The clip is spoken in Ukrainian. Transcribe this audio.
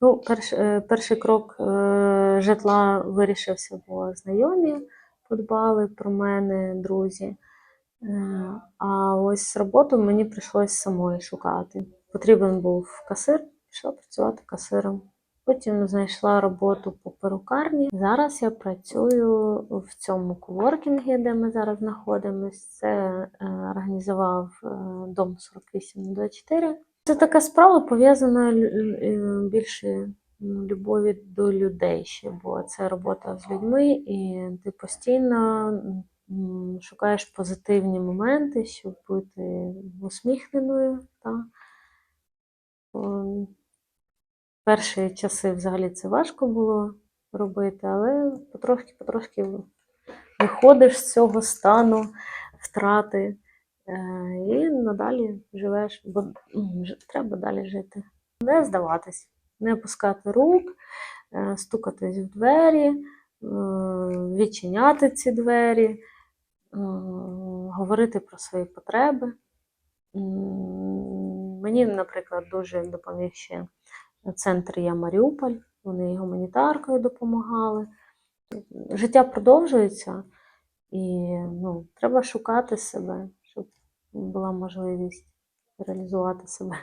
Ну, перш, е, перший крок е, житла вирішився, бо знайомі подбали про мене, друзі. Е, А ось роботу мені прийшлось самої шукати. Потрібен був касир, пішла працювати касиром. Потім знайшла роботу по перукарні. Зараз я працюю в цьому коворкінгі, де ми зараз знаходимося. Це організував дом 4824. Це така справа пов'язана е, більше ну, любові до людей ще, бо це робота з людьми, і ти постійно шукаєш позитивні моменти, щоб бути усміхненою. Та. Перші часи взагалі це важко було робити, але потрошки-потрошки виходиш з цього стану втрати і надалі живеш, бо треба далі жити. Не здаватись, не опускати рук, е, стукатись в двері, е, відчиняти ці двері, е, говорити про свої потреби. Мені, наприклад, дуже допоміг ще центр Я Маріуполь. Вони гуманітаркою допомагали. Життя продовжується, і ну, треба шукати себе, була можливість реалізувати себе.